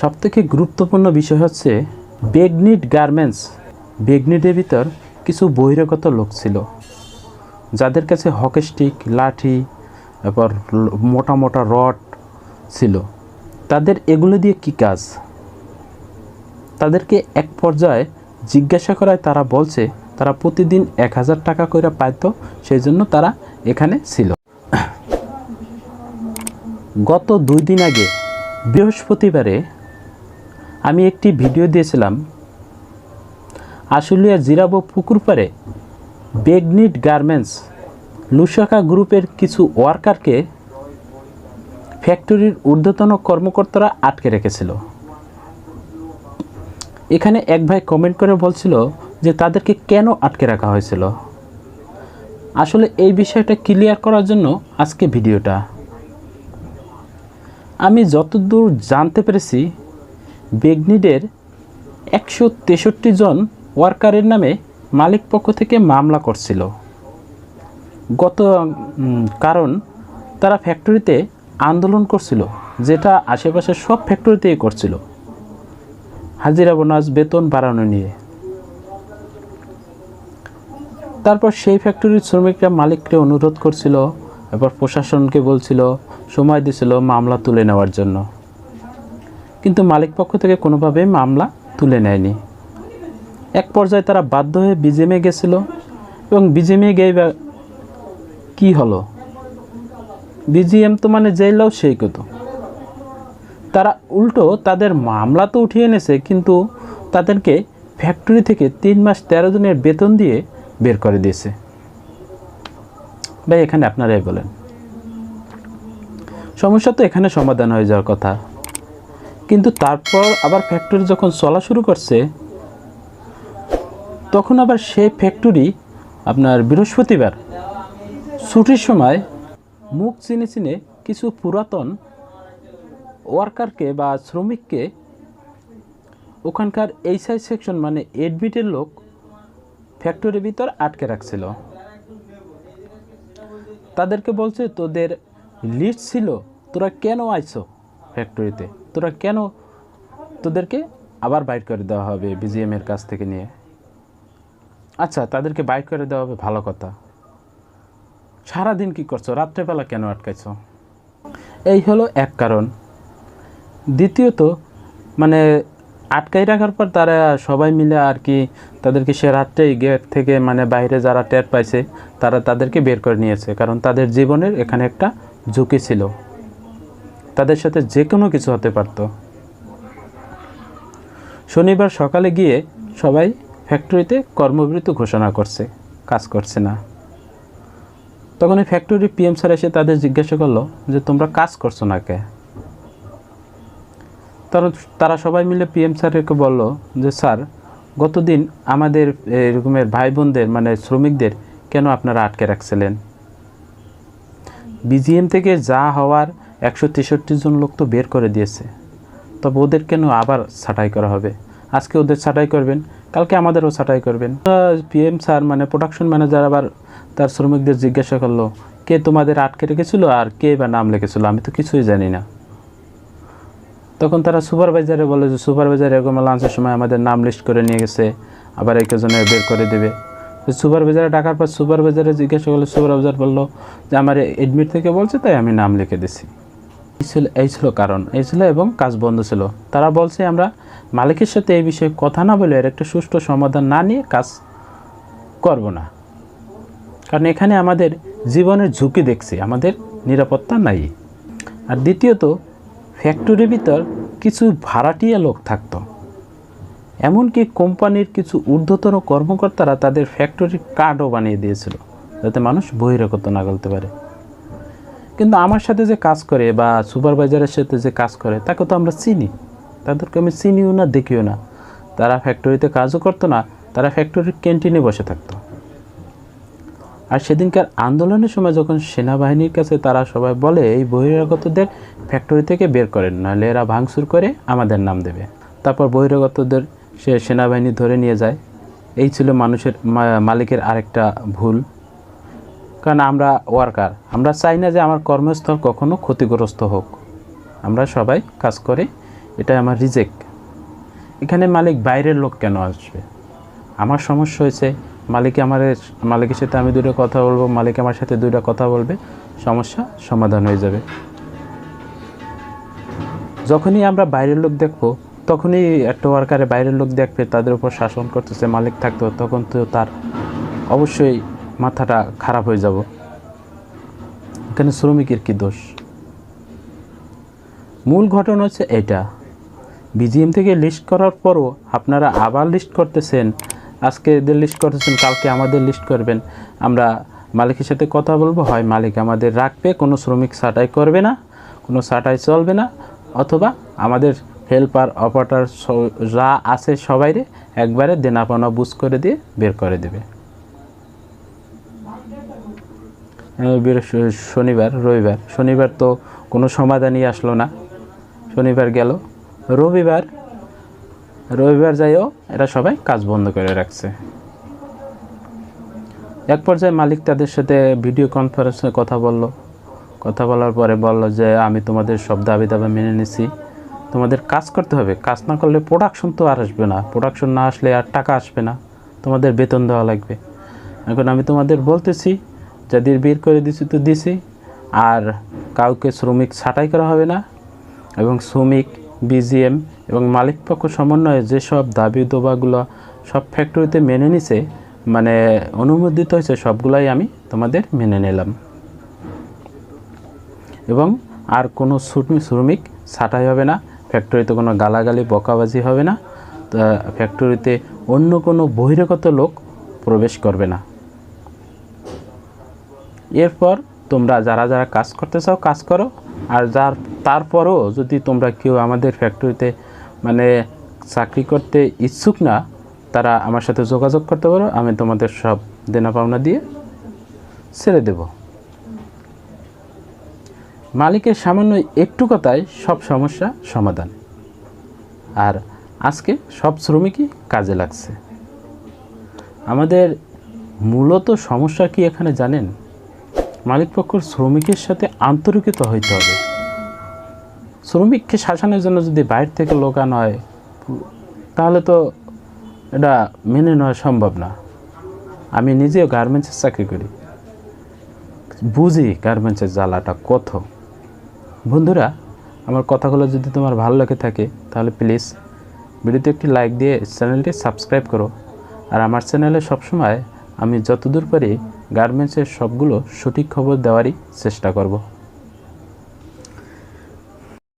সবথেকে গুরুত্বপূর্ণ বিষয় হচ্ছে বেগনিট গার্মেন্টস। বেগনিটের ভিতর কিছু বহিরাগত লোক ছিল, যাদের কাছে হকি স্টিক, লাঠি তারপর মোটা মোটা রড ছিল। তাদের এগুলো দিয়ে কি কাজ? তাদেরকে এক পর্যায়ে জিজ্ঞাসা করায় তারা বলছে, তারা প্রতিদিন এক হাজার টাকা করে পাইতো, সেই জন্য তারা এখানে ছিল। গত দুই দিন আগে বৃহস্পতিবারে আমি একটি ভিডিও দিয়েছিলাম। আশুলিয়া জিরাবো পুকুর পাড়ে বেগনিট গার্মেন্টস লুসাকা গ্রুপের কিছু ওয়ার্কারকে ফ্যাক্টরির ঊর্ধ্বতন কর্মকর্তারা আটকে রেখেছিল। এখানে এক ভাই কমেন্ট করে বলছিল যে তাদেরকে কেন আটকে রাখা হয়েছিল। আসলে এই বিষয়টা ক্লিয়ার করার জন্য আজকে ভিডিওটা। আমি যতদূর জানতে পেরেছি বেগনিডের একশো তেষট্টি জন ওয়ার্কারের নামে মালিক পক্ষ থেকে মামলা করছিল। গত কারণ তারা ফ্যাক্টরিতে আন্দোলন করছিল, যেটা আশেপাশের সব ফ্যাক্টরিতেই করছিল। হাজিরা বোনাস, বেতন বাড়ানো নিয়ে। তারপর সেই ফ্যাক্টরির শ্রমিকরা মালিককে অনুরোধ করছিল এবার প্রশাসনকে বলছিল, সময় দিছিল মামলা তুলে নেওয়ার জন্য। কিন্তু মালিক পক্ষ থেকে কোনোভাবেই মামলা তুলে নেয়নি। এক পর্যায়ে তারা বাধ্য হয়ে বিজেমে গেছিল এবং বিজেমে বা কী হলো? বিজিএম তো মানে জেলাও সেই কত? তারা উল্টো তাদের মামলা তো উঠিয়ে এনেছে, কিন্তু তাদেরকে ফ্যাক্টরি থেকে তিন মাস তেরো দিনের বেতন দিয়ে বের করে দিয়েছে। ভাই, এখানে আপনারাই বলেন। সমস্যা তো এখানে সমাধান হয়ে যাওয়ার কথা। কিন্তু তারপর আবার ফ্যাক্টরি যখন চলা শুরু করছে, তখন আবার সেই ফ্যাক্টরি আপনার বৃহস্পতিবার ছুটির সময় মুখ চিনে চিনে কিছু পুরাতন ওয়ার্কারকে বা শ্রমিককে ওখানকার এইচআই সেকশন মানে এডমিটের লোক ফ্যাক্টরির ভিতর আটকে রাখছিল। তাদেরকে বলছে, তোদের লিস্ট ছিল, তোরা কেন আইছো? ফ্যাক্টরিতে তোরা কেন তোদেরকে আবার বাইট করে দেওয়া হবে বিজিএমের কাছ থেকে নিয়ে? আচ্ছা তাদেরকে বাইট করে দেওয়া হবে, ভালো কথা। সারাদিন কি করছ? রাত্রেবেলা কেন আটকাইছো? এই হলো এক কারণ। দ্বিতীয়ত মানে আটকাই রাখার পর তারা সবাই মিলে আর কি তাদেরকে সে রাত্রেই গেট থেকে মানে বাইরে যারা টের পাইছে, তারা তাদেরকে বের করে নিয়েছে। কারণ তাদের জীবনের এখানে একটা ঝুঁকি ছিল। তাদের সাথে যে কোনো কিছু হতে পারতো। শনিবার সকালে গিয়ে সবাই ফ্যাক্টরিতে কর্মবিরতি ঘোষণা করছে, কাজ করছে না। তখন এই ফ্যাক্টরি পিএম স্যার এসে তাদের জিজ্ঞাসা করল যে, তোমরা কাজ করছ না কে? তারা তারা সবাই মিলে পিএম স্যারকে বলল যে, স্যার, গতদিন আমাদের এরকমের ভাই বোনদের মানে শ্রমিকদের কেন আপনারা আটকে রাখছিলেন? বিজিএম থেকে যা হওয়ার একশো তেষট্টি জন লোক তো বের করে দিয়েছে। তবে ওদের কেন আবার ছাঁটাই করা হবে? আজকে ওদের ছাঁটাই করবেন, কালকে আমাদেরও ছাঁটাই করবেন। পিএম স্যার মানে প্রোডাকশন ম্যানেজার আবার তার শ্রমিকদের জিজ্ঞাসা করল, কে তোমাদের আটকে রেখেছিল আর কে বা নাম লিখেছিল? আমি তো কিছুই জানি না। তখন তারা সুপারভাইজারে বলে যে সুপারভাইজার এরকম লাঞ্চের সময় আমাদের নাম লিস্ট করে নিয়ে গেছে, আবার একজনে বের করে দেবে। সুপারভাইজারে ডাকার পর সুপারভাইজারে জিজ্ঞাসা করলে সুপারভাইজার বলল যে, আমার এডমিট থেকে বলছে, তাই আমি নাম লিখে দিছি। ছিল, এই ছিল কারণ, এই ছিল এবং কাজ বন্ধ ছিল। তারা বলছে, আমরা মালিকের সাথে এই বিষয়ে কথা না বলে এর একটা সুষ্ঠু সমাধান না নিয়ে কাজ করব না। কারণ এখানে আমাদের জীবনের ঝুঁকি দেখছি, আমাদের নিরাপত্তা নাই। আর দ্বিতীয়ত, ফ্যাক্টরির ভিতর কিছু ভাড়াটিয়া লোক থাকত। এমনকি কোম্পানির কিছু ঊর্ধ্বতন কর্মকর্তারা তাদের ফ্যাক্টরির কার্ডও বানিয়ে দিয়েছিল, যাতে মানুষ বহিরাগত না গলতে পারে। কিন্তু আমার সাথে যে কাজ করে বা সুপারভাইজারের সাথে যে কাজ করে, তাকে তো আমরা চিনি। তাদেরকে আমি চিনিও না, দেখিও না। তারা ফ্যাক্টরিতে কাজও করতো না, তারা ফ্যাক্টরির ক্যান্টিনে বসে থাকতো। আর সেদিনকার আন্দোলনের সময় যখন সেনাবাহিনীর কাছে তারা সবাই বলে, এই বহিরাগতদের ফ্যাক্টরি থেকে বের করেন, নাহলে এরা ভাঙচুর করে আমাদের নাম দেবে। তারপর বহিরাগতদের সে সেনাবাহিনী ধরে নিয়ে যায়। এই ছিল মানুষের মালিকের আরেকটা ভুল। কারণ আমরা ওয়ার্কার আমরা চাই না যে আমার কর্মস্থল কখনো ক্ষতিগ্রস্ত হোক। আমরা সবাই কাজ করে এটা আমার রিজেক্ট এখানে মালিক বাইরের লোক কেন আসবে? আমার সমস্যা হয়েছে, মালিক আমার মালিকের সাথে আমি দুটো কথা বলব, মালিক আমার সাথে দুটো কথা বলবে, সমস্যা সমাধান হয়ে যাবে। যখনই আমরা বাইরের লোক দেখব, তখনই একটা ওয়ার্কারে বাইরের লোক দেখবে, তাদের উপর শাসন করতেছে, মালিক থাকতো তখন তো তার অবশ্যই মাথাটা খারাপ হয়ে যাব। এখানে শ্রমিকের কি দোষ? মূল ঘটনা হচ্ছে এটা। বিজিএম থেকে লিস্ট করার পরও আপনারা আবার লিস্ট করতেছেন। আজকে এদের লিস্ট করতেছেন, কালকে আমাদের লিস্ট করবেন। আমরা মালিকের সাথে কথা বলব। হয় মালিক আমাদের রাখবে, কোনো শ্রমিক ছাঁটাই করবে না, কোনো ছাঁটাই চলবে না, অথবা আমাদের হেল্পার অপারেটর যা আছে সবাইরে একবারে দেনাপানা বুঝ করে দিয়ে বের করে দেবে। শনিবার, রবিবার। শনিবার তো কোনো সমাধানই আসলো না। শনিবার গেল। রবিবার রবিবার যাইও, এরা সবাই কাজ বন্ধ করে রাখছে। এক পর্যায়ে মালিক তাদের সাথে ভিডিও কনফারেন্সে কথা বলল। কথা বলার পরে বলল যে, আমি তোমাদের সব দাবি দাবা মেনে নিছি। তোমাদের কাজ করতে হবে। কাজ না করলে প্রোডাকশন তো আর আসবে না। প্রোডাকশন না আসলে আর টাকা আসবে না। তোমাদের বেতন দেওয়া লাগবে। এখন আমি তোমাদের বলতেছি যাদের বের করে দিছি তো দিছি, আর কাউকে শ্রমিক ছাঁটাই করা হবে না। এবং শ্রমিক, বিজিএম এবং মালিক পক্ষ সমন্বয়ে যেসব দাবি দোবাগুলো সব ফ্যাক্টরিতে মেনে নিছে মানে অনুমোদিত হয়েছে, সবগুলাই আমি তোমাদের মেনে নিলাম। এবং আর কোনো শ্রমিক ছাঁটাই হবে না ফ্যাক্টরিতে কোনো গালাগালি, বকাবাজি হবে না ফ্যাক্টরিতে অন্য কোনো বহিরাগত লোক প্রবেশ করবে না। এরপর তোমরা যারা যারা কাজ করতে চাও কাজ করো। আর যার, তারপরও যদি তোমরা কেউ আমাদের ফ্যাক্টরিতে মানে চাকরি করতে ইচ্ছুক না, তারা আমার সাথে যোগাযোগ করতে পারো। আমি তোমাদের সব দেনা পাওনা দিয়ে ছেড়ে দেব। মালিকের সামান্য একটু কথায় সব সমস্যা সমাধান। আর আজকে সব শ্রমিকই কাজে লাগছে। আমাদের মূলত সমস্যা কি এখানে জানেন? মালিক পক্ষের শ্রমিকের সাথে আন্তরিকতা হইতে হবে। শ্রমিককে শাসনের জন্য যদি বাইরে থেকে লোক আনা হয়, তাহলে তো এটা মেনে নেওয়া সম্ভব না। আমি নিজেও গার্মেন্টসের চাকরি করি। বুঝি গার্মেন্টসের জ্বালাটা কত। বন্ধুরা, আমার কথাগুলো যদি তোমার ভালো লাগে থাকে, তাহলে প্লিজ ভিডিওতে একটি লাইক দিয়ে চ্যানেলটি সাবস্ক্রাইব করো। আর আমার চ্যানেলে সবসময় আমি যতদূর পারি গার্মেন্টসের সবগুলো সঠিক খবর দেওয়ারই চেষ্টা করব।